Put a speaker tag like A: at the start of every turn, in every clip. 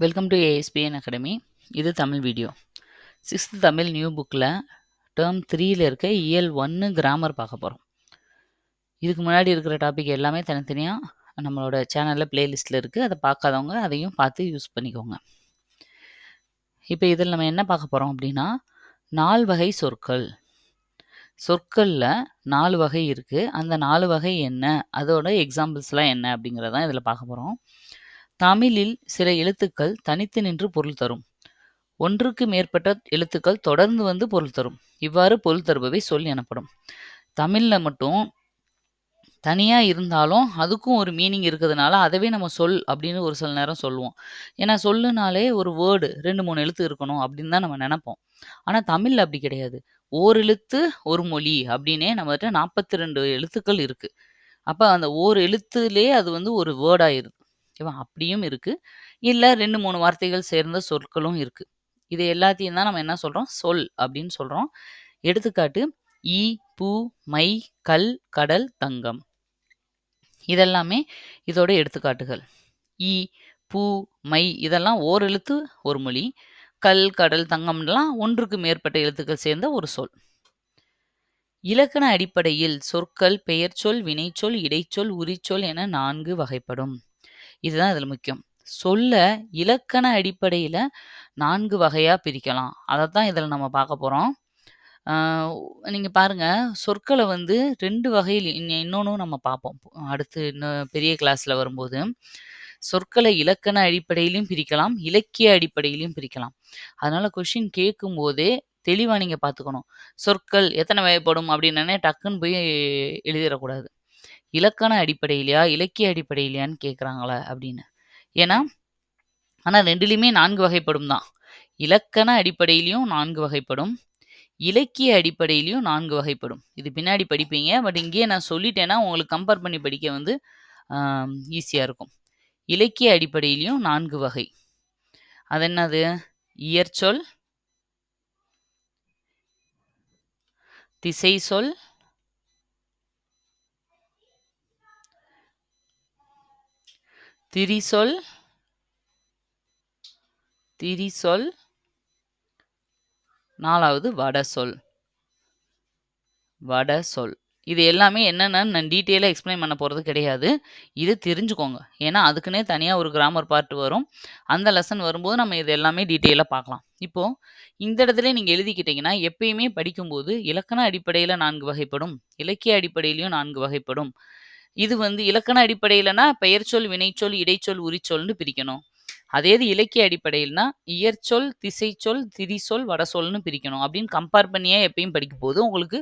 A: Welcome to ASPN academy இது Tamil video sixth Tamil new புக்கில் term த்ரீயில் இருக்க இயல் ஒன்று கிராமர் பார்க்க போகிறோம் இதுக்கு முன்னாடி இருக்கிற டாபிக் எல்லாமே தனித்தனியாக நம்மளோட சேனலில் பிளேலிஸ்ட்டில் இருக்குது அதை பார்க்காதவங்க அதையும் பார்த்து யூஸ் பண்ணிக்கோங்க. இப்போ இதில் நம்ம என்ன பார்க்க போகிறோம் அப்படின்னா நால் வகை சொற்கள். சொற்களில் நாலு வகை இருக்குது அந்த நாலு வகை என்ன? அதோட எக்ஸாம்பிள்ஸ்லாம் என்ன அப்படிங்கிறதான் இதில் பார்க்க போகிறோம் தமிழில் சில எழுத்துக்கள் தனித்து நின்று பொருள் தரும். ஒன்றுக்கு மேற்பட்ட எழுத்துக்கள் தொடர்ந்து வந்து பொருள் தரும். இவ்வாறு பொருள் தருபவை சொல் எனப்படும். தமிழில் மட்டும் தனியாக இருந்தாலும் அதுக்கும் ஒரு மீனிங் இருக்கிறதுனால அதவே நம்ம சொல் அப்படின்னு ஒரு சில நேரம் சொல்லுவோம். ஏன்னா சொல்லுனாலே ஒரு வேர்டு ரெண்டு மூணு எழுத்து இருக்கணும் அப்படின்னு தான் நம்ம நினைப்போம். ஆனால் தமிழில் அப்படி கிடையாது. ஓர் எழுத்து ஒரு மொழி அப்படின்னே நம்மகிட்ட நாற்பத்தி ரெண்டு எழுத்துக்கள் இருக்குது அப்போ அந்த ஓர் எழுத்துலேயே அது வந்து ஒரு வேர்டாயிரு ஓகேவா? அப்படியும் இருக்குது இல்லை ரெண்டு மூணு வார்த்தைகள் சேர்ந்த சொற்களும் இருக்குது இது எல்லாத்தையும் தான் நம்ம என்ன சொல்கிறோம் சொல் அப்படின்னு சொல்கிறோம் எடுத்துக்காட்டு ஈ பூ மை கல் கடல் தங்கம். இதெல்லாமே இதோட எடுத்துக்காட்டுகள். ஈ பூ மை இதெல்லாம் ஓர் எழுத்து ஒரு மொழி. கல் கடல் தங்கம்லாம் ஒன்றுக்கு மேற்பட்ட எழுத்துக்கள் சேர்ந்த ஒரு சொல். இலக்கண அடிப்படையில் சொற்கள் பெயர்ச்சொல் வினைச்சொல் இடைச்சொல் உரிச்சொல் என நான்கு வகைப்படும். இதுதான் இதில் முக்கியம். சொல்ல இலக்கண அடிப்படையில் நான்கு வகையாக பிரிக்கலாம். அதை தான் இதில் நம்ம பார்க்க போகிறோம் நீங்கள் பாருங்கள் சொற்களை வந்து ரெண்டு வகையில் இன்னொன்றும் நம்ம பார்ப்போம் அடுத்து இன்னும் பெரிய கிளாஸில் வரும்போது. சொற்களை இலக்கண அடிப்படையிலையும் பிரிக்கலாம் இலக்கிய அடிப்படையிலையும் பிரிக்கலாம். அதனால் கொஷின் கேட்கும் போதே தெளிவாக நீங்கள் பார்த்துக்கணும் சொற்கள் எத்தனை வகைப்படும் அப்படின்னே டக்குன்னு போய் எழுதிடக்கூடாது. இலக்கண அடிப்படையிலையா இலக்கிய அடிப்படையிலையான்னு கேட்குறாங்களே அப்படின்னு. ஏன்னா ஆனால் ரெண்டுலேயுமே நான்கு வகைப்படும் தான். இலக்கண அடிப்படையிலையும் நான்கு வகைப்படும் இலக்கிய அடிப்படையிலையும் நான்கு வகைப்படும். இது பின்னாடி படிப்பீங்க பட் இங்கேயே நான் சொல்லிட்டேன்னா உங்களுக்கு கம்பேர் பண்ணி படிக்க வந்து ஈஸியாக இருக்கும். இலக்கிய அடிப்படையிலையும் நான்கு வகை. அது என்னது? இயற்சொல் திசை சொல் திரிசொல் திரிசொல் நாலாவது வடசொல். வடசொல். இது எல்லாமே என்னென்னு நான் டீட்டெயிலாக எக்ஸ்பிளைன் பண்ண போகிறது கிடையாது. இது தெரிஞ்சுக்கோங்க. ஏன்னா அதுக்குன்னே தனியாக ஒரு கிராமர் பார்ட் வரும். அந்த லெசன் வரும்போது நம்ம இது எல்லாமே டீட்டெயிலாக பார்க்கலாம். இப்போது இந்த இடத்துல நீங்கள் எழுதிக்கிட்டிங்கன்னா எப்பயுமே படிக்கும்போது இலக்கண அடிப்படையில் நான்கு வகைப்படும். இலக்கிய அடிப்படையிலையும் நான்கு வகைப்படும். இது வந்து இலக்கண அடிப்படையிலனா பெயர்ச்சொல் வினைச்சொல் இடைச்சொல் உரிச்சொல்னு பிரிக்கணும். அதே இது இலக்கிய அடிப்படையில்னா இயற்சொல் திசைச்சொல் திரிசொல் வடசொல்னு பிரிக்கணும். அப்படின்னு கம்பேர் பண்ணியே எப்பயும் படிக்கும் போது உங்களுக்கு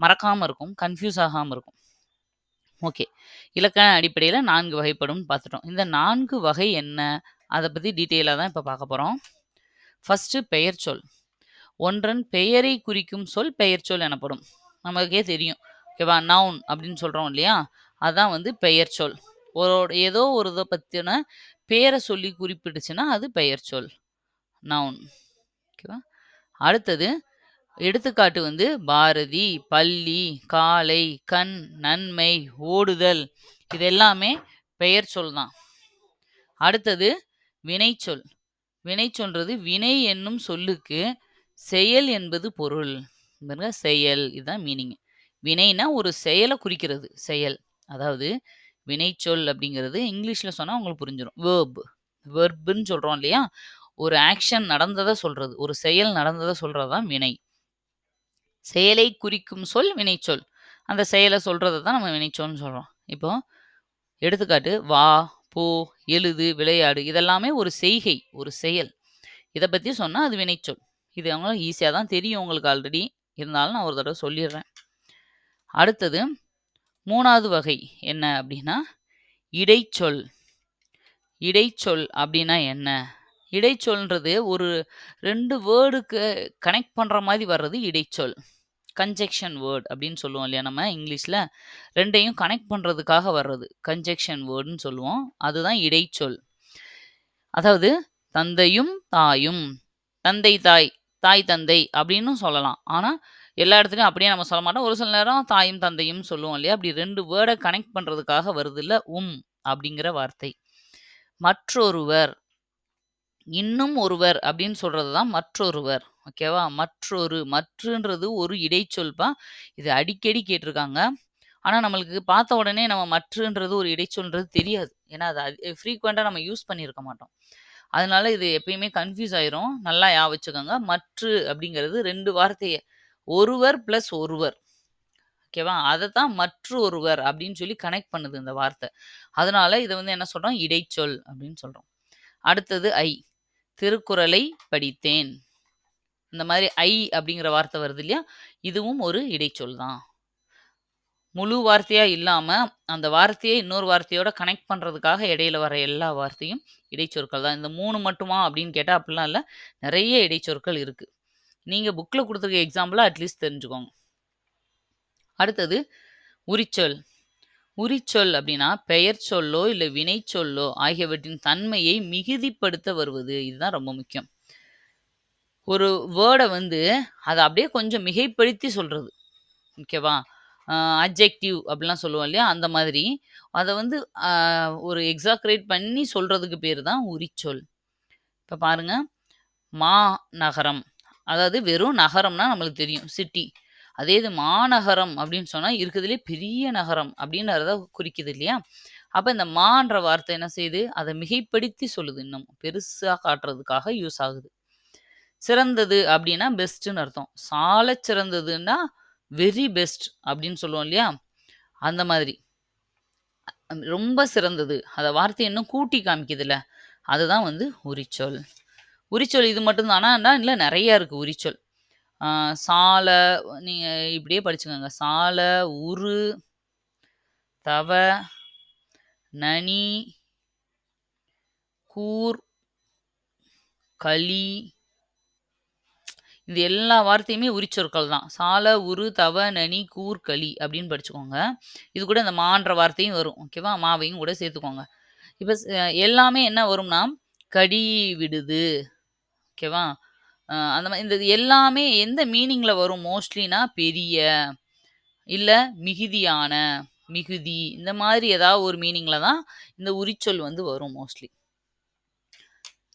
A: மறக்காமல் இருக்கும் கன்ஃபியூஸ் ஆகாமல் இருக்கும். ஓகே இலக்கண அடிப்படையில் நான்கு வகைப்படும் பார்த்துட்டோம். இந்த நான்கு வகை என்ன? அதை பற்றி டீட்டெயிலாக தான் இப்போ பார்க்க போகிறோம் ஃபஸ்ட்டு பெயர்ச்சொல் ஒன்றன் பெயரை குறிக்கும் சொல் பெயர்ச்சொல் எனப்படும். நமக்கே தெரியும். ஓகேவா நவுன் அப்படின்னு சொல்கிறோம் இல்லையா? அதான் வந்து பெயர் சொல். ஒரு ஏதோ ஒரு இதை பற்றின பேரை சொல்லி குறிப்பிடுச்சுன்னா அது பெயர் சொல். நவுன் ஓகேவா அடுத்தது எடுத்துக்காட்டு வந்து பாரதி பள்ளி காலை கண் நன்மை ஓடுதல். இது எல்லாமே பெயர் சொல் தான். அடுத்தது வினைச்சொல். வினைச்சொன்றது வினை என்னும் சொல்லுக்கு செயல் என்பது பொருள். செயல். இதுதான் மீனிங் வினைனா ஒரு செயலை குறிக்கிறது செயல். அதாவது வினைச்சொல் அப்படிங்கிறது இங்கிலீஷில் சொன்னால் உங்களுக்கு புரிஞ்சிடும் வேர்ப் வெர்புன்னு சொல்கிறோம் இல்லையா? ஒரு ஆக்ஷன் நடந்ததை சொல்கிறது ஒரு செயல் நடந்ததை சொல்கிறது தான் வினை. செயலை குறிக்கும் சொல் வினைச்சொல். அந்த செயலை சொல்கிறத தான் நம்ம வினைச்சொல்னு சொல்கிறோம் இப்போ எடுத்துக்காட்டு வா போ எழுது விளையாடு இதெல்லாமே ஒரு செய்கை ஒரு செயல். இதை பற்றி சொன்னால் அது வினைச்சொல். இது அவங்களுக்கு ஈஸியாக தான் தெரியும் உங்களுக்கு ஆல்ரெடி இருந்தாலும் நான் ஒரு தடவை சொல்லிடுறேன். அடுத்தது மூணாவது வகை என்ன அப்படின்னா இடைச்சொல். இடைச்சொல் அப்படின்னா என்ன? இடைச்சொல்ன்றது ஒரு ரெண்டு வேர்டுக்கு கனெக்ட் பண்ணுற மாதிரி வர்றது இடைச்சொல். கன்ஜெக்ஷன் வேர்டு அப்படின்னு சொல்லுவோம் இல்லையா நம்ம இங்கிலீஷில்? ரெண்டையும் கனெக்ட் பண்ணுறதுக்காக வர்றது. கன்ஜெக்ஷன் வேர்டுன்னு சொல்லுவோம். அதுதான் இடைச்சொல். அதாவது தந்தையும் தாயும். தந்தை தாய். தாய் தந்தை அப்படின்னு சொல்லலாம். ஆனால் எல்லா இடத்துலையும் அப்படியே நம்ம சொல்ல மாட்டோம் ஒரு சில நேரம் தாயும் தந்தையும் சொல்லுவோம் இல்லையா அப்படி ரெண்டு வேர்டை கனெக்ட் பண்ணுறதுக்காக வருது இல்லை உம் அப்படிங்கிற வார்த்தை மற்றொருவர் இன்னும் ஒருவர் அப்படின்னு சொல்கிறது தான் மற்றொருவர். ஓகேவா? மற்றொரு மற்றுன்றது ஒரு இடைச்சொல்பா. இது அடிக்கடி கேட்டிருக்காங்க. ஆனால் நம்மளுக்கு பார்த்த உடனே நம்ம மற்றுன்றது ஒரு இடைச்சொல்ன்றது தெரியாது. ஏன்னா, அது அது நம்ம யூஸ் பண்ணியிருக்க மாட்டோம். அதனால இது எப்பயுமே கன்ஃப்யூஸ் ஆயிரும். நல்லா யா வச்சுக்கோங்க. மற்று அப்படிங்கிறது ரெண்டு வார்த்தையை ஒருவர் பிளஸ் ஒருவர். ஓகேவா? அதை மற்று ஒருவர் அப்படின்னு சொல்லி கனெக்ட் பண்ணுது இந்த வார்த்தை. அதனால இதை வந்து என்ன சொல்கிறோம் இடைச்சொல் அப்படின்னு சொல்கிறோம் அடுத்தது ஐ. திருக்குறளை படித்தேன். இந்த மாதிரி ஐ அப்படிங்கிற வார்த்தை வருது இல்லையா? இதுவும் ஒரு இடைச்சொல் தான். முழு வார்த்தையாக இல்லாமல் அந்த வார்த்தையை இன்னொரு வார்த்தையோட கனெக்ட் பண்ணுறதுக்காக இடையில வர எல்லா வார்த்தையும் இடைச்சொற்கள் தான். இந்த மூணு மட்டுமா அப்படின்னு கேட்டால் அப்படிலாம் இல்லை நிறைய இடைச்சொற்கள் இருக்குது நீங்கள் புக்கில் கொடுத்துருக்க எக்ஸாம்பிளாக அட்லீஸ்ட் தெரிஞ்சுக்கோங்க. அடுத்தது உரிச்சொல். உரிச்சொல் அப்படின்னா, பெயர் சொல்லோ, இல்ல வினைச்சொல்லோ ஆகியவற்றின் தன்மையை மிகுதிப்படுத்த வருவது. இதுதான் ரொம்ப முக்கியம். ஒரு வேர்டை வந்து அதை அப்படியே கொஞ்சம் மிகைப்படுத்தி சொல்கிறது ஓகேவா? அப்ஜெக்டிவ் அட்ஜெக்டிவ் அப்படிலாம் சொல்லுவோம் இல்லையா? அந்த மாதிரி அதை வந்து ஒரு எக்ஸாக்ரேட் பண்ணி சொல்கிறதுக்கு பேர் தான் உரிச்சொல். இப்போ பாருங்க. மாநகரம். அதாவது வெறும் நகரம்னா நம்மளுக்கு தெரியும். சிட்டி. அதே இது மாநகரம் அப்படின்னு சொன்னால் இருக்கிறதுலே பெரிய நகரம் அப்படின்றத குறிக்குது இல்லையா? அப்போ இந்த மான்ற வார்த்தை என்ன செய்யுது? அதை மிகைப்படுத்தி சொல்லுது இன்னும். பெருசாக காட்டுறதுக்காக யூஸ் ஆகுது. சிறந்தது அப்படின்னா பெஸ்ட்டுன்னு அர்த்தம். சாலை சிறந்ததுன்னா வெரி பெஸ்ட் அப்படின்னு சொல்லுவோம் இல்லையா? அந்த மாதிரி. ரொம்ப சிறந்தது. அதை வார்த்தை இன்னும் கூட்டி காமிக்குதுல்ல. அதுதான் வந்து உரிச்சொல். உரிச்சொல் இது மட்டும் தானான்னா, இல்லை நிறையா இருக்குது உரிச்சொல். சாலை நீங்கள் இப்படியே படிச்சுக்கோங்க. சாலை உரு, தவ, நனி, கூர், களி இது எல்லா வார்த்தையுமே உரிச்சொற்கள் தான். சால, உரு, தவ, நனி, கூர், களி அப்படின்னு படிச்சுக்கோங்க. இது கூட இந்த மான்ற வார்த்தையும் வரும். ஓகேவா? மாவையும் கூட சேர்த்துக்கோங்க. இப்போ எல்லாமே என்ன வரும்னா, கடி விடுது. ஓகேவா? அ அந்த மாரி இந்த எல்லாமே எந்த மீனிங்ல வரும் மோஸ்ட்லினா பெரிய, இல்ல மிகுதியான, மிகுதி இந்த மாதிரி ஏதாவது ஒரு மீனிங்ல தான் இந்த உரிச்சொல் வந்து வரும் மோஸ்ட்லி.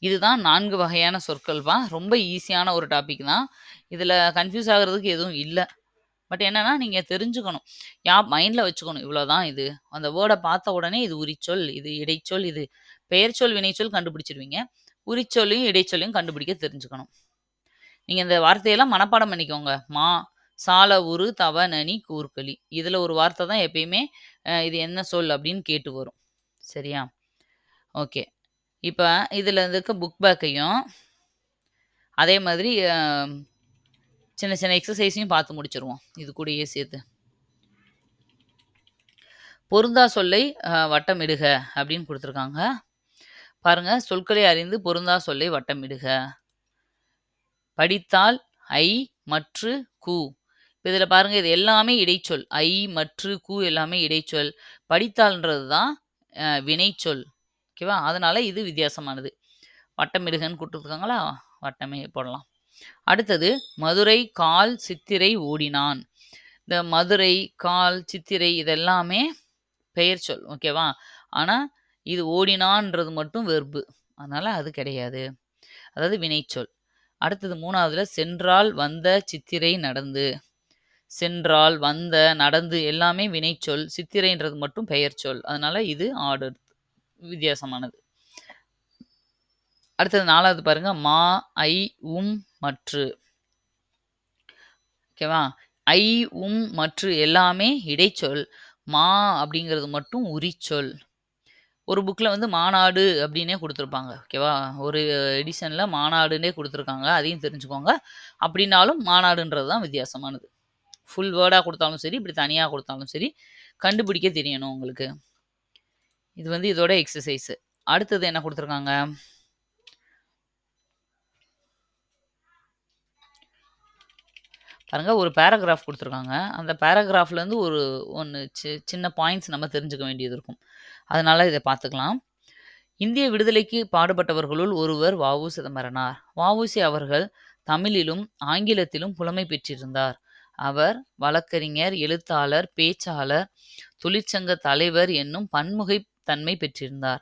A: இதுதான் 4 வகையான சொற்கள்வா ரொம்ப ஈஸியான ஒரு டாபிக் தான். இதுல கன்ஃப்யூஸ் ஆகுறதுக்கு எதுவும் இல்ல. பட் என்னன்னா, நீங்க தெரிஞ்சுக்கணும். யா மைண்ட்ல வச்சுக்கணும். இவ்வளோதான் இது. அந்த வேர்ட பார்த்த உடனே இது உரிச்சொல், இது இடைச்சொல், இது பெயர்ச்சொல், வினைச்சொல் கண்டுபிடிச்சிருவீங்க. உரிச்சொல்லையும், இடைச்சொல்லையும் கண்டுபிடிக்க தெரிஞ்சுக்கணும். நீங்கள் இந்த வார்த்தையெல்லாம் மனப்பாடம் பண்ணிக்கோங்க. மா, சால, உரு, தவ, நனி, கூர், இதில் ஒரு வார்த்தை தான் எப்பயுமே இது என்ன சொல் அப்படின்னு கேட்டு வரும். சரியா? ஓகே. இப்போ இதில் இருக்க புக் பேக்கையும் அதே மாதிரி சின்ன சின்ன எக்ஸசைஸையும் பார்த்து முடிச்சிருவோம் இது கூடயே சேர்த்து. பொருந்தா சொல்லை வட்டமிடுக அப்படின்னு கொடுத்துருக்காங்க பாருங்க. சொற்களை அறிந்து பொருந்தா சொல்லை வட்டமிடுக. படித்தால் ஐ, மற்று, கு. இப்போ இதில் பாருங்கள் இது எல்லாமே இடைச்சொல். ஐ, மற்று, கு எல்லாமே இடைச்சொல். படித்தால்ன்றது தான் வினைச்சொல். ஓகேவா? அதனால் இது வித்தியாசமானது. வட்டமிடுகன்னு கூப்பிட்டுருக்காங்களா வட்டமே போடலாம். அடுத்தது மதுரை கால் சித்திரை ஓடினான். இந்த மதுரை, கால், சித்திரை இதெல்லாமே பெயர் சொல் ஓகேவா? ஆனால் இது ஓடினான்றது மட்டும் வெர்பு. அதனால் அது கிடையாது. அதாவது வினைச்சொல். அடுத்தது மூணாவதுல சென்றால், வந்த, சித்திரை, நடந்து. சென்றால், வந்த, நடந்து எல்லாமே வினைச்சொல். சித்திரைன்றது மட்டும் பெயர்ச்சொல். அதனால இது ஆர்டர் வித்தியாசமானது. அடுத்தது நாலாவது பாருங்க. மா, ஐ, உம், மற்று. ஓகேவா? ஐ, உம், மற்று எல்லாமே இடைச்சொல். மா அப்படிங்கிறது மட்டும் உரிச்சொல். ஒரு புக்கில் வந்து மாநாடு அப்படின்னே கொடுத்துருப்பாங்க ஓகேவா? ஒரு எடிஷனில் மாநாடுன்னே கொடுத்துருக்காங்க அதையும் தெரிஞ்சுக்கோங்க. அப்படின்னாலும் மாநாடுன்றது தான் வித்தியாசமானது. ஃபுல் வேர்டாக கொடுத்தாலும் சரி, இப்படி தனியாக கொடுத்தாலும் சரி, கண்டுபிடிக்க தெரியணும் உங்களுக்கு. இது வந்து இதோட எக்ஸசைஸு அடுத்தது என்ன கொடுத்துருக்காங்க பாருங்க ஒரு பேராகிராஃப் கொடுத்துருக்காங்க அந்த பேராகிராஃப்லேருந்து ஒரு ஒன்று சி சின்ன பாயிண்ட்ஸ் நம்ம தெரிஞ்சுக்க வேண்டியது இருக்கும். அதனால் இதை பார்த்துக்கலாம். இந்திய விடுதலைக்கு பாடுபட்டவர்களுள் ஒருவர் வ.உ. சிதம்பரனார். வ.உ.சி. அவர்கள் தமிழிலும், ஆங்கிலத்திலும் புலமை பெற்றிருந்தார். அவர் வழக்கறிஞர், எழுத்தாளர், பேச்சாளர், தொழிற்சங்க தலைவர் என்னும் பன்முகை தன்மை பெற்றிருந்தார்.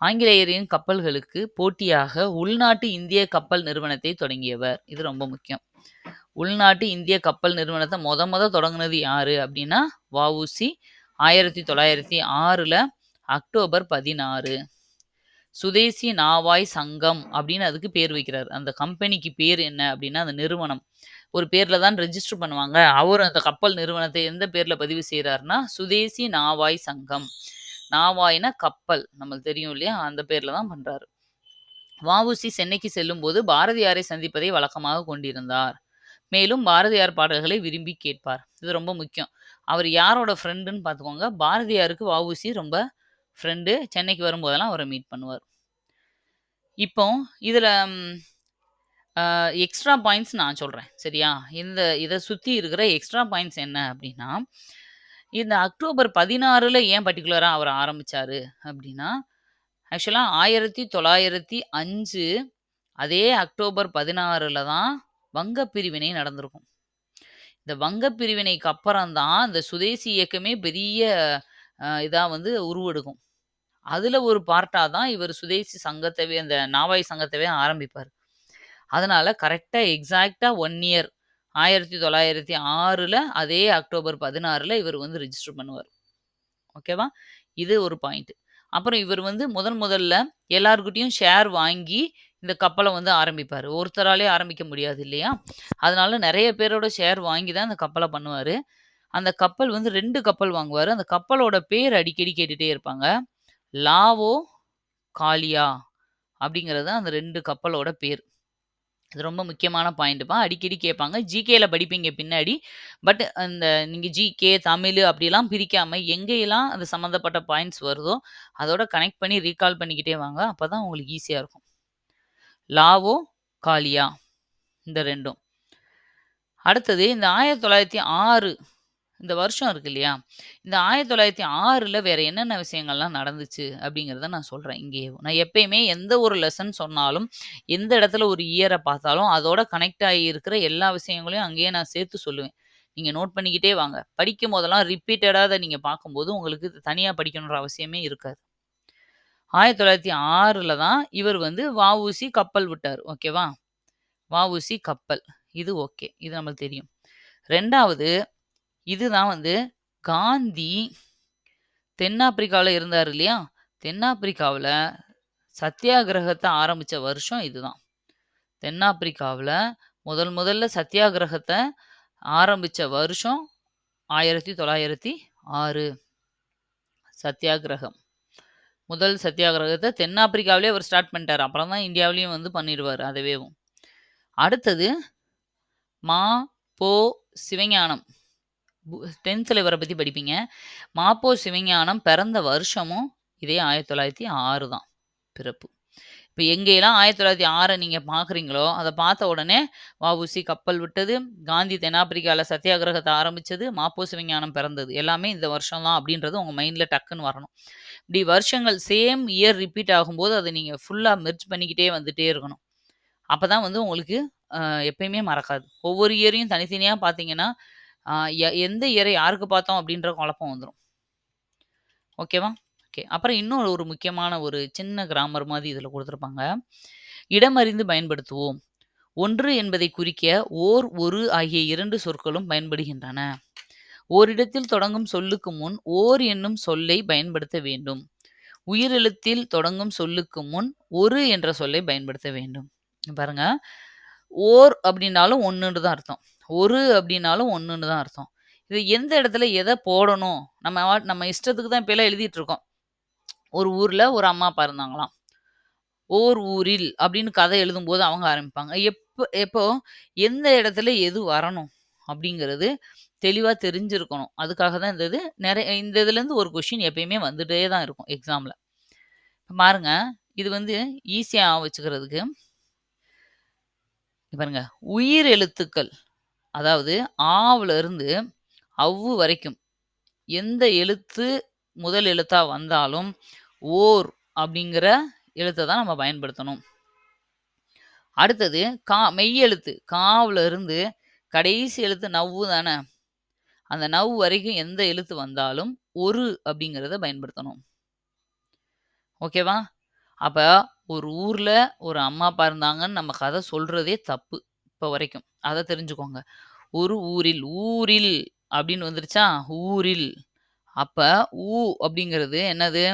A: ஆங்கிலேயரின் கப்பல்களுக்கு போட்டியாக உள்நாட்டு இந்திய கப்பல் நிறுவனத்தை தொடங்கியவர் இது ரொம்ப முக்கியம் உள்நாட்டு இந்திய கப்பல் நிறுவனத்தை மொத மொத தொடங்கினது யாரு அப்படின்னா வஉசி ஆயிரத்தி தொள்ளாயிரத்தி ஆறில் அக்டோபர் பதினாறு. சுதேசி நாவாய் சங்கம் அப்படின்னு அதுக்கு பேர் வைக்கிறார். அந்த கம்பெனிக்கு பேர் என்ன அப்படின்னா அந்த நிறுவனம். ஒரு பேரில் தான் ரெஜிஸ்டர் பண்ணுவாங்க. அவர் அந்த கப்பல் நிறுவனத்தை எந்த பேரில் பதிவு செய்கிறாருன்னா சுதேசி நாவாய் சங்கம். நாவாய்னா கப்பல் நம்மளுக்கு தெரியும் இல்லையா? அந்த பேரில் தான் பண்ணுறாரு வஉசி சென்னைக்கு செல்லும்போது பாரதியாரை சந்திப்பதை வழக்கமாக கொண்டிருந்தார். மேலும் பாரதியார் பாடல்களை விரும்பி கேட்பார். இது ரொம்ப முக்கியம். அவர் யாரோட ஃப்ரெண்டுன்னு பார்த்துக்கோங்க. பாரதியாருக்கு வஉசி ரொம்ப ஃப்ரெண்டு சென்னைக்கு வரும்போதெல்லாம் அவரை மீட் பண்ணுவார். இப்போ இதில் எக்ஸ்ட்ரா பாயிண்ட்ஸ் நான் சொல்கிறேன் சரியா? இந்த இதை சுற்றி இருக்கிற எக்ஸ்ட்ரா பாயிண்ட்ஸ் என்ன அப்படின்னா இந்த அக்டோபர் பதினாறில் ஏன் பர்டிகுலராக அவர் ஆரம்பித்தார் அப்படின்னா ஆக்சுவலாக ஆயிரத்தி தொள்ளாயிரத்தி அஞ்சு அதே அக்டோபர் பதினாறில் தான் வங்க பிரிவினை நடந்திருக்கும். இந்த வங்க பிரிவினைக்கு அப்புறம் தான் இந்த சுதேசி இயக்கமே பெரிய இதாக வந்து உருவெடுக்கும். அதில் ஒரு பார்ட்டாக தான் இவர் சுதேசி சங்கத்தவே அந்த நாவாய் சங்கத்தவே ஆரம்பிப்பார். அதனால் கரெக்டாக எக்ஸாக்டாக ஒன் இயர் ஆயிரத்தி தொள்ளாயிரத்தி ஆறில் அதே அக்டோபர் பதினாறில் இவர் வந்து ரிஜிஸ்டர் பண்ணுவார். ஓகேவா இது ஒரு பாயிண்ட் அப்புறம் இவர் வந்து முதன் முதல்ல எல்லாருக்கிட்டையும் ஷேர் வாங்கி இந்த கப்பலை வந்து ஆரம்பிப்பார். ஒருத்தராலே ஆரம்பிக்க முடியாது இல்லையா? அதனால நிறைய பேரோட ஷேர் வாங்கி தான் அந்த கப்பலை பண்ணுவார். அந்த கப்பல் வந்து ரெண்டு கப்பல் வாங்குவார். அந்த கப்பலோட பேர் அடிக்கடி கேட்டுகிட்டே இருப்பாங்க. லாவோ காலியா அப்படிங்கிறது அந்த ரெண்டு கப்பலோட பேர். இது ரொம்ப முக்கியமான பாயிண்ட்டுப்பா அடிக்கடி கேட்பாங்க. ஜிகேல படிப்பீங்க பின்னாடி. பட் அந்த நீங்கள் ஜிகே தமிழ் அப்படிலாம் பிரிக்காமல் எங்கேயெல்லாம் அது சம்மந்தப்பட்ட பாயிண்ட்ஸ் வருதோ அதோட கனெக்ட் பண்ணி ரீகால் பண்ணிக்கிட்டே வாங்க. அப்போ தான் உங்களுக்கு ஈஸியாக இருக்கும். லாவோ காலியா இந்த ரெண்டும். அடுத்தது இந்த ஆயிரத்தி தொள்ளாயிரத்தி ஆறு இந்த வருஷம் இருக்கு இல்லையா? இந்த ஆயிரத்தி தொள்ளாயிரத்தி ஆறில் வேறு என்னென்ன விஷயங்கள்லாம் நடந்துச்சு அப்படிங்கிறத நான் சொல்கிறேன் இங்கே நான் எப்பயுமே எந்த ஒரு லெசன் சொன்னாலும் எந்த இடத்துல ஒரு இயரை பார்த்தாலும் அதோட கனெக்ட் ஆகி இருக்கிற எல்லா விஷயங்களையும் அங்கேயே நான் சேர்த்து சொல்லுவேன். நீங்கள் நோட் பண்ணிக்கிட்டே வாங்க. படிக்கும் போதெல்லாம் ரிப்பீட்டடாக அதை நீங்கள் பார்க்கும்போது உங்களுக்கு தனியாக படிக்கணுன்ற அவசியமே இருக்காது. ஆயிரத்தி தொள்ளாயிரத்தி ஆறில் தான் இவர் வந்து வஉசி கப்பல் விட்டார் ஓகேவா வஉசி கப்பல். இது ஓகே இது நம்மளுக்கு தெரியும். ரெண்டாவது இதுதான் வந்து காந்தி தென்னாப்பிரிக்காவில் இருந்தார் இல்லையா? தென்னாப்பிரிக்காவில் சத்தியாகிரகத்தை ஆரம்பித்த வருஷம் இதுதான் தென்னாப்பிரிக்காவில் முதல் முதல்ல சத்தியாகிரகத்தை ஆரம்பித்த வருஷம் ஆயிரத்தி தொள்ளாயிரத்தி ஆறு. சத்தியாகிரகம். முதல் சத்தியாகிரகத்தை தென்னாப்பிரிக்காவிலே அவர் ஸ்டார்ட் பண்ணிட்டார். அப்புறம் தான் இந்தியாவிலையும் வந்து பண்ணிடுவார் அதுவேவும் அடுத்தது மா போ சிவஞானம். டென்த்தில் இவரை பற்றி படிப்பீங்க. மாப்போ சிவஞானம் பிறந்த வருஷமும் இதே ஆயிரத்தி தொள்ளாயிரத்தி ஆறு தான் பிறப்பு. இப்போ எங்கேயெல்லாம் ஆயிரத்தி தொள்ளாயிரத்தி ஆறை நீங்கள் பார்க்குறீங்களோ அதை பார்த்த உடனே வஉசி கப்பல் விட்டது காந்தி தென்னாப்பிரிக்காவில் சத்தியாகிரகத்தை ஆரம்பித்தது மாப்போசு விஞ்ஞானம் பிறந்தது. எல்லாமே இந்த வருஷம் தான் அப்படின்றது உங்கள் மைண்டில் டக்குன்னு வரணும். இப்படி வருஷங்கள் சேம் இயர் ரிப்பீட் ஆகும்போது அதை நீங்கள் ஃபுல்லாக மெர்ச் பண்ணிக்கிட்டே வந்துகிட்டே இருக்கணும். அப்போ தான் வந்து உங்களுக்கு எப்பயுமே மறக்காது. ஒவ்வொரு இயரையும் தனித்தனியாக பார்த்தீங்கன்னா எந்த இயரை யாருக்கு பார்த்தோம் அப்படின்ற குழப்பம் வந்துடும் ஓகேவா? ஓகே. அப்புறம் இன்னும் ஒரு முக்கியமான ஒரு சின்ன கிராமர் மாதிரி இதில் கொடுத்துருப்பாங்க. இடமறிந்து பயன்படுத்துவோம். ஒன்று என்பதை குறிக்க ஓர் ஒரு ஆகிய இரண்டு சொற்களும் பயன்படுகின்றன. ஓரிடத்தில் தொடங்கும் சொல்லுக்கு முன் ஓர் என்னும் சொல்லை பயன்படுத்த வேண்டும். உயிரெழுத்தில் தொடங்கும் சொல்லுக்கு முன் ஒரு என்ற சொல்லை பயன்படுத்த வேண்டும். பாருங்க. ஓர் அப்படின்னாலும் ஒன்றுன்னு தான் அர்த்தம். ஒரு அப்படின்னாலும் ஒன்றுன்னு தான் அர்த்தம். இது எந்த இடத்துல எதை போடணும்? நம்ம நம்ம இஷ்டத்துக்கு தான் இப்போலாம் எழுதிட்டு இருக்கோம். ஒரு ஊரில் ஒரு அம்மா அப்பா இருந்தாங்களாம். ஓர் ஊரில் அப்படின்னு கதை எழுதும்போது அவங்க ஆரம்பிப்பாங்க. எப்போ எப்போ எந்த இடத்துல எது வரணும் அப்படிங்கிறது தெளிவாக தெரிஞ்சிருக்கணும். அதுக்காக தான் இந்த இது நிறைய இந்த இதுலேருந்து ஒரு கொஷின் எப்பயுமே வந்துட்டே தான் இருக்கும் எக்ஸாமில் பாருங்க இது வந்து ஈஸியாக வச்சுக்கிறதுக்கு பாருங்க உயிர் எழுத்துக்கள் அதாவது ஆவுல இருந்து அவ்வு வரைக்கும் எந்த எழுத்து முதல் எழுத்தா வந்தாலும் ஓர் அப்படிங்கிற எழுத்தை தான் நம்ம பயன்படுத்தணும் அடுத்தது கா மெய் எழுத்து இருந்து கடைசி எழுத்து நவ்வு தானே அந்த நவ் வரைக்கும் எந்த எழுத்து வந்தாலும் ஒரு அப்படிங்கிறத பயன்படுத்தணும் ஓகேவா அப்போ ஒரு ஊரில் ஒரு அம்மா, அப்பா இருந்தாங்கன்னு நம்ம கதை சொல்கிறதே தப்பு. இப்போ வரைக்கும். அதை தெரிஞ்சுக்கோங்க. ஒரு ஊரில், ஊரில் அப்படின்னு வந்துருச்சா? ஊரில். அப்போ ஊ அப்படிங்கிறது என்னது?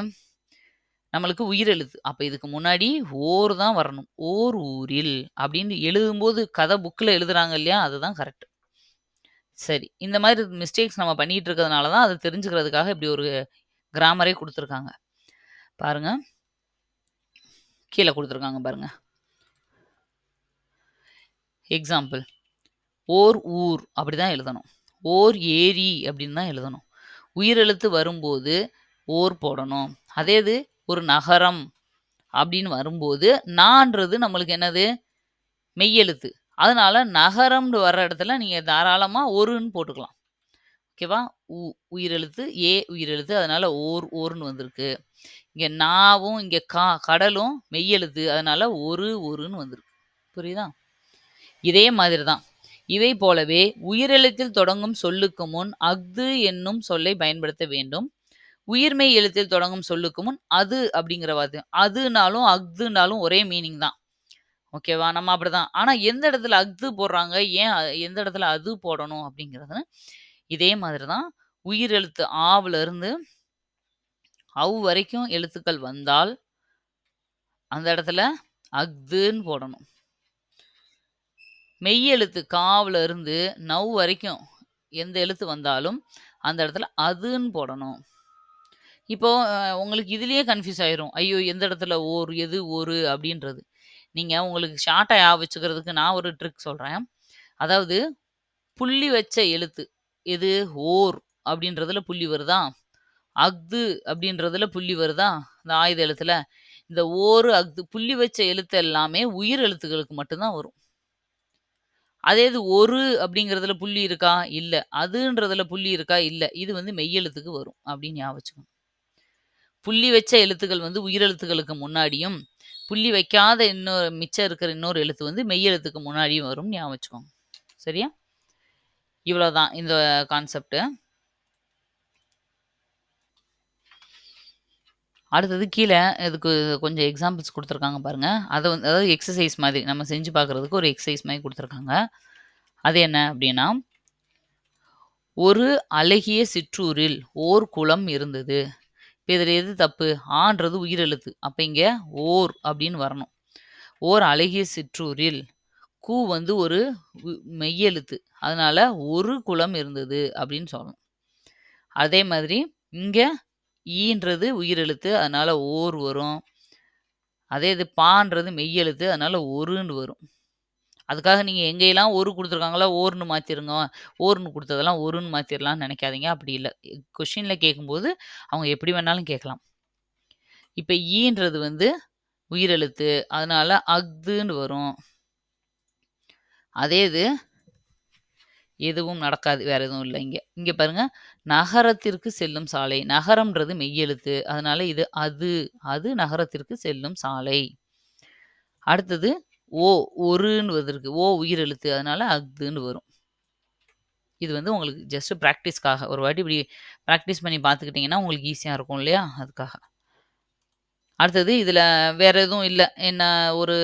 A: நம்மளுக்கு உயிரெழுத்து. அப்போ இதுக்கு முன்னாடி ஓர் தான் வரணும். ஓர் ஊரில் அப்படின்னு எழுதும்போது கதை புக்கில் எழுதுறாங்க இல்லையா? அதுதான் கரெக்ட். சரி. இந்த மாதிரி மிஸ்டேக்ஸ் நம்ம பண்ணிட்டு இருக்கிறதுனால தான் அதை தெரிஞ்சுக்கிறதுக்காக இப்படி ஒரு கிராமரே கொடுத்துருக்காங்க பாருங்க. கீழே கொடுத்துருக்காங்க பாருங்க. எக்ஸாம்பிள். ஓர் ஊர் அப்படி தான் எழுதணும். ஓர் ஏரி அப்படின்னு தான் எழுதணும். உயிரெழுத்து வரும்போது ஓர் போடணும். அதே இது ஒரு நகரம் அப்படின்னு வரும்போது நான்றது நம்மளுக்கு என்னது? மெய்யெழுத்து. அதனால நகரம்னு வர்ற இடத்துல நீங்கள் தாராளமாக ஒருன்னு போட்டுக்கலாம். ஓகேவா? உ உயிரெழுத்து, ஏ உயிரெழுத்து. அதனால ஓர் ஓர்னு வந்திருக்கு. இங்கே நாவும், இங்கே கா கடலும் மெய்யெழுத்து. அதனால ஒரு ஒருன்னு வந்திருக்கு. புரியுதா? இதே மாதிரி தான். இதை போலவே உயிரெழுத்தில் தொடங்கும் சொல்லுக்கு முன் அஃது என்னும் சொல்லை பயன்படுத்த வேண்டும். உயிர்மை எழுத்தில் தொடங்கும் சொல்லுக்கு முன் அது அப்படிங்கிற வார்த்தை. அதுனாலும், அஃதுனாலும் ஒரே மீனிங் தான். ஓகேவா? நம்ம அப்படிதான். ஆனா எந்த இடத்துல அஃது போடுறாங்க? ஏன் எந்த இடத்துல அது போடணும்? அப்படிங்கிறது இதே மாதிரி தான். உயிரெழுத்து ஆவுல இருந்து அவ் வரைக்கும் எழுத்துக்கள் வந்தால் அந்த இடத்துல அஃதுன்னு போடணும். மெய்யெழுத்து காவுல இருந்து நவ் வரைக்கும் எந்த எழுத்து வந்தாலும் அந்த இடத்துல அதுன்னு போடணும். இப்போ அ உங்களுக்கு இதுலயே கன்ஃப்யூஸ் ஆயிரும். ஐயோ! எந்த இடத்துல ஓர், எது ஒரு அப்படின்றது. நீங்க உங்களுக்கு ஷார்ட்டா ஞாபகம் வச்சுக்கிறதுக்கு நான் ஒரு ட்ரிக் சொல்றேன். அதாவது புள்ளி வச்ச எழுத்து. எது? ஓர் அப்படின்றதுல புள்ளி வருதா? அஃது அப்படின்றதுல புள்ளி வருதா? இந்த ஆயுத எழுத்துல. இந்த ஓரு, அஃது புள்ளி வச்ச எழுத்து எல்லாமே உயிர் எழுத்துக்களுக்கு மட்டும் தான் வரும். அதே இது ஒரு அப்படிங்கிறதுல புள்ளி இருக்கா? இல்ல. அதுன்றதுல புள்ளி இருக்கா? இல்ல. இது வந்து மெய்யெழுத்துக்கு வரும். அப்படின்னு ஞாபகம் வச்சுக்கணும். புள்ளி வச்ச எழுத்துக்கள் வந்து உயிரெழுத்துக்களுக்கு முன்னாடியும், புள்ளி வைக்காத இன்னொரு மிச்சம் இருக்கிற இன்னொரு எழுத்து வந்து மெய்யெழுத்துக்கு முன்னாடியும் வரும்னு ஞாபகம் வச்சுக்கோங்க. சரியா? இவ்வளோதான் இந்த கான்செப்ட். அடுத்தது கீழே இதுக்கு கொஞ்சம் எக்ஸாம்பிள்ஸ் கொடுத்துருக்காங்க பாருங்கள் அதை வந்து அதாவது எக்ஸசைஸ் மாதிரி. நம்ம செஞ்சு பார்க்குறதுக்கு ஒரு எக்ஸசைஸ் மாதிரி கொடுத்துருக்காங்க அது என்ன அப்படின்னா ஒரு அழகிய சிற்றூரில் ஓர் குளம் இருந்தது. இப்போ இதுல எது தப்பு? ஆன்றது உயிரெழுத்து. அப்போ இங்கே ஓர் அப்படின்னு வரணும். ஓர் அழகிய சிற்றூரில் கூ வந்து ஒரு மெய்யெழுத்து. அதனால் ஒரு குளம் இருந்தது அப்படின்னு சொல்லணும். அதே மாதிரி இங்கே ஈன்றது உயிரெழுத்து. அதனால் ஓர் வரும். அதே இது பான்றது மெய்யெழுத்து. அதனால் ஒருன்னு வரும். அதுக்காக நீங்கள் எங்கேயெல்லாம் ஒரு கொடுத்துருக்காங்களோ ஓர்னு மாற்றிருங்க ஓர்னு கொடுத்ததெல்லாம் ஒருன்னு மாற்றிடலாம்னு நினைக்காதீங்க அப்படி இல்லை கொஷினில் கேட்கும்போது அவங்க எப்படி வேணாலும் கேட்கலாம். இப்போ ஈன்றது வந்து உயிரெழுத்து. அதனால அஃதுன்னு வரும். அதே இது எதுவும் நடக்காது. வேற எதுவும் இல்லை இங்கே இங்கே பாருங்க. நகரத்திற்கு செல்லும் சாலை. நகரம்ன்றது மெய்யெழுத்து. அதனால இது அது. அது நகரத்திற்கு செல்லும் சாலை. அடுத்தது ஓ ஒருன்னு வந்திருக்கு. ஓ உயிர் எழுத்து அதனால அஃதுன்னு வரும். இது வந்து உங்களுக்கு ஜஸ்ட் ப்ராக்டிஸ்க்காக ஒரு வாட்டி இப்படி ப்ராக்டிஸ் பண்ணி பார்த்துக்கிட்டிங்கன்னா உங்களுக்கு ஈஸியாக இருக்கும் இல்லையா? அதுக்காக. அடுத்தது இதில் வேறு எதுவும் இல்லை என்ன ஒரு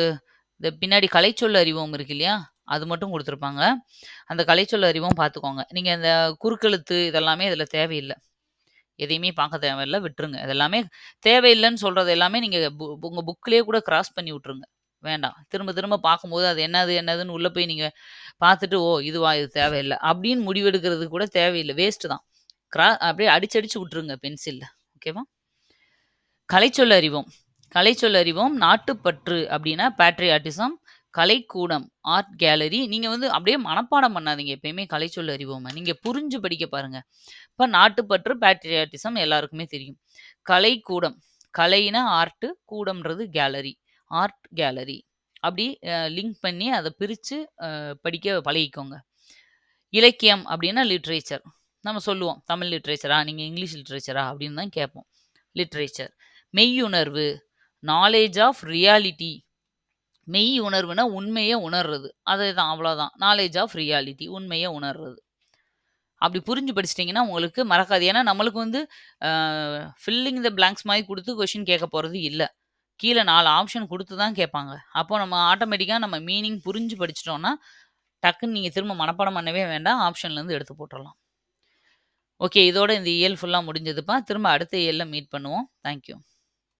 A: இந்த பின்னாடி கலைச்சொல் அறிவும் இருக்கு இல்லையா? அது மட்டும் கொடுத்துருப்பாங்க அந்த கலைச்சொல் அறிவும் பார்த்துக்கோங்க. நீங்கள் இந்த குறுக்கெழுத்து இதெல்லாமே இதில் தேவையில்லை எதையுமே பார்க்க தேவையில்ல. விட்டுருங்க. இதெல்லாமே தேவையில்லைன்னு சொல்கிறது எல்லாமே நீங்கள் பு உங்க கூட கிராஸ் பண்ணி விட்டுருங்க. வேண்டாம். திரும்ப திரும்ப பார்க்கும்போது அது என்னது என்னதுன்னு உள்ளே போய் நீங்கள் பார்த்துட்டு, ஓ! இதுவா? இது தேவையில்லை அப்படின்னு முடிவெடுக்கிறது கூட தேவையில்லை வேஸ்ட்டு தான். கிரா அப்படியே அடிச்சு அடிச்சு விட்டுருங்க பென்சிலில் ஓகேவா? கலைச்சொல் அறிவோம். கலைச்சொல் அறிவோம். நாட்டுப்பற்று அப்படின்னா பேட்ரியாட்டிசம். கலைக்கூடம், art gallery. நீங்கள் வந்து அப்படியே மனப்பாடம் பண்ணாதீங்க. எப்பயுமே கலைச்சொல் அறிவோம. நீங்கள் புரிஞ்சு படிக்க பாருங்கள் இப்போ நாட்டுப்பற்று, பேட்ரியாட்டிசம் எல்லாருக்குமே தெரியும். கலைக்கூடம். கலைனா ஆர்ட்டு கூடம்ன்றது கேலரி. Art gallery. அப்படி லிங்க் பண்ணி அதை பிரித்து படிக்க பழகிக்கோங்க. இலக்கியம் அப்படின்னா லிட்ரேச்சர். நம்ம சொல்லுவோம். தமிழ் லிட்ரேச்சரா? நீங்கள் இங்கிலீஷ் லிட்ரேச்சரா? அப்படின்னு தான் கேட்போம். லிட்ரேச்சர். மெய்யுணர்வு. Knowledge of reality. மெய் உணர்வுனா உண்மையை உணர்றது. அதேதான் அவ்வளோதான். Knowledge of reality. உண்மையை உணர்றது. அப்படி புரிஞ்சு படிச்சிட்டிங்கன்னா உங்களுக்கு மறக்காது. ஏன்னா நம்மளுக்கு வந்து ஃபில்லிங் த பிளாங்க்ஸ் மாதிரி கொடுத்து கொஷின் கேட்க போகிறது இல்லை கீழே நாலு ஆப்ஷன் கொடுத்து தான் கேட்பாங்க. அப்போ நம்ம ஆட்டோமேட்டிக்காக நம்ம மீனிங் புரிஞ்சு படிச்சிட்டோன்னா டக்குன்னு நீங்கள் திரும்ப மனப்பாடம் பண்ணவே வேண்டாம். ஆப்ஷன்லேருந்து எடுத்து போட்டுடலாம் ஓகே. இதோட இந்த இயல் ஃபுல்லாக முடிஞ்சதுப்பா. திரும்ப அடுத்த இயல்ல மீட் பண்ணுவோம். Thank you.